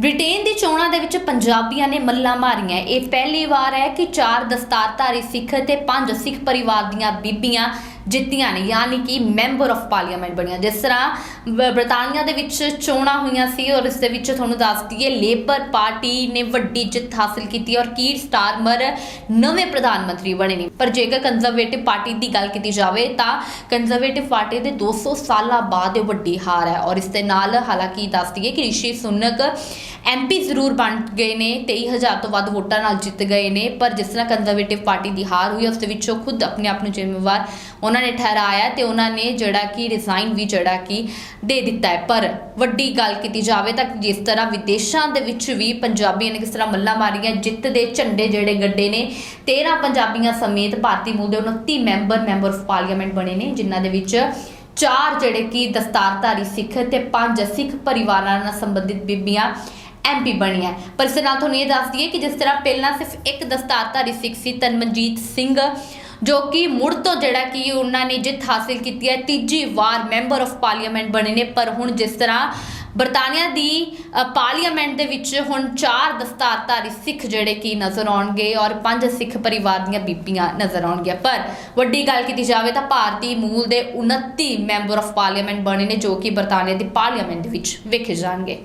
Britain ਦੀ ਚੋਣਾਂ ਦੇ ਵਿੱਚ ਪੰਜਾਬੀਆਂ ਨੇ ਮੱਲਾਂ ਮਾਰੀਆਂ। ਇਹ ਪਹਿਲੀ ਵਾਰ ਹੈ ਕਿ ਚਾਰ ਦਸਤਾਰਧਾਰੀ ਸਿੱਖ ਤੇ ਪੰਜ ਸਿੱਖ ਪਰਿਵਾਰ ਦੀਆਂ ਬੀਬੀਆਂ ਜਿੱਤੀਆਂ ਨੇ, ਯਾਨੀ ਕਿ ਮੈਂਬਰ ਆਫ ਪਾਰਲੀਮੈਂਟ ਬਣੀਆਂ। ਜਿਸ ਤਰ੍ਹਾਂ ਬ- ਬ੍ਰਿਟਾਨੀਆ ਦੇ ਵਿੱਚ ਚੋਣਾਂ ਹੋਈਆਂ ਸੀ ਔਰ ਇਸ ਦੇ ਵਿੱਚ ਤੁਹਾਨੂੰ ਦੱਸ ਦਈਏ, ਲੇਬਰ ਪਾਰਟੀ ਨੇ ਵੱਡੀ ਜਿੱਤ ਹਾਸਲ ਕੀਤੀ ਔਰ ਕੀਰ ਸਟਾਰਮਰ ਨਵੇਂ ਪ੍ਰਧਾਨ ਮੰਤਰੀ ਬਣੇ ਨੇ। ਪਰ ਜੇਕਰ ਕੰਜ਼ਰਵੇਟਿਵ ਪਾਰਟੀ ਦੀ ਗੱਲ ਕੀਤੀ ਜਾਵੇ ਤਾਂ ਕੰਜ਼ਰਵੇਟਿਵ ਪਾਰਟੀ ਦੇ 200 ਸਾਲਾਂ ਬਾਅਦ ਇਹ ਵੱਡੀ ਹਾਰ ਹੈ ਔਰ ਇਸ ਦੇ ਨਾਲ ਹਾਲਾਂਕਿ ਦੱਸ ਦਈਏ ਕਿ ਰਿਸ਼ੀ ਸੁਨਕ ਐਮਪੀ ਜ਼ਰੂਰ ਬਣ ਗਏ ਨੇ 23000 ਤੋਂ ਵੱਧ ਵੋਟਾਂ ਨਾਲ ਜਿੱਤ ਗਏ ਨੇ, ਪਰ ਜਿਸ ਤਰ੍ਹਾਂ ਕੰਜ਼ਰਵੇਟਿਵ ਪਾਰਟੀ ਦੀ ਹਾਰ ਹੋਈ, ਉਸ ਦੇ ਵਿੱਚੋਂ ਖੁਦ ਆਪਣੇ ਆਪ ਨੂੰ ਜ਼ਿੰਮੇਵਾਰ ਉਹਨਾਂ ਨੇ ਠਹਿਰਾਇਆ ਤੇ ਉਹਨਾਂ ਨੇ ਜਿਹੜਾ ਕਿ ਰਿਜ਼ਾਈਨ ਵੀ ਜਿਹੜਾ ਕਿ ਦੇ ਦਿੱਤਾ ਹੈ। ਪਰ ਵੱਡੀ ਗੱਲ ਕੀਤੀ ਜਾਵੇ ਤਾਂ ਜਿਸ ਤਰ੍ਹਾਂ ਵਿਦੇਸ਼ਾਂ ਦੇ ਵਿੱਚ ਵੀ ਪੰਜਾਬੀਆਂ ਨੇ ਕਿਸ ਤਰ੍ਹਾਂ ਮੱਲਾਂ ਮਾਰੀਆਂ, ਜਿੱਤ ਦੇ ਝੰਡੇ ਜਿਹੜੇ ਗੱਡੇ ਨੇ 13 ਪੰਜਾਬੀਆਂ ਸਮੇਤ ਭਾਰਤੀ ਮੂਲ ਦੇ 29 ਮੈਂਬਰ ਮੈਂਬਰ ਆਫ ਪਾਰਲੀਮੈਂਟ ਬਣੇ ਨੇ, ਜਿਨ੍ਹਾਂ ਦੇ ਵਿੱਚ ਚਾਰ ਜਿਹੜੇ ਕਿ ਦਸਤਾਰਧਾਰੀ ਸਿੱਖ ਤੇ ਪੰਜ ਸਿੱਖ ਪਰਿਵਾਰਾਂ ਨਾਲ ਸੰਬੰਧਿਤ ਬੀਬੀਆਂ ਐਮਪੀ ਬਣੀਆਂ ਪਰ ਇਸ ਦੇ ਨਾਲ ਤੁਹਾਨੂੰ ਇਹ ਦੱਸ ਦਈਏ ਕਿ ਜਿਸ ਤਰ੍ਹਾਂ ਪਹਿਲਾਂ ਸਿਰਫ ਇੱਕ ਦਸਤਾਰਧਾਰੀ ਸਿੱਖ ਸੀ ਤਨਮਨਜੀਤ ਸਿੰਘ ਜੋ ਕਿ ਮੁੜ ਤੋਂ ਜਿਹੜਾ ਕਿ ਉਹਨਾਂ ਨੇ ਜਿੱਤ ਹਾਸਿਲ ਕੀਤੀ ਹੈ ਤੀਜੀ ਵਾਰ ਮੈਂਬਰ ਆਫ ਪਾਰਲੀਮੈਂਟ ਬਣੇ ਨੇ। ਪਰ ਹੁਣ ਜਿਸ ਤਰ੍ਹਾਂ ਬਰਤਾਨੀਆ ਦੀ ਅ, ਪਾਰਲੀਮੈਂਟ ਦੇ ਵਿੱਚ ਹੁਣ ਚਾਰ ਦਸਤਾਰਧਾਰੀ ਸਿੱਖ ਜਿਹੜੇ ਕਿ ਨਜ਼ਰ ਆਉਣਗੇ ਔਰ ਪੰਜ ਸਿੱਖ ਪਰਿਵਾਰ ਦੀਆਂ ਬੀਬੀਆਂ ਨਜ਼ਰ ਆਉਣਗੀਆਂ। ਪਰ ਵੱਡੀ ਗੱਲ ਕੀਤੀ ਜਾਵੇ ਤਾਂ ਭਾਰਤੀ ਮੂਲ ਦੇ 29 ਮੈਂਬਰ ਆਫ ਪਾਰਲੀਮੈਂਟ ਬਣੇ ਨੇ ਜੋ ਕਿ ਬਰਤਾਨੀਆ ਦੀ ਪਾਰਲੀਮੈਂਟ ਦੇ ਵਿੱਚ ਵੇਖੇ ਜਾਣਗੇ।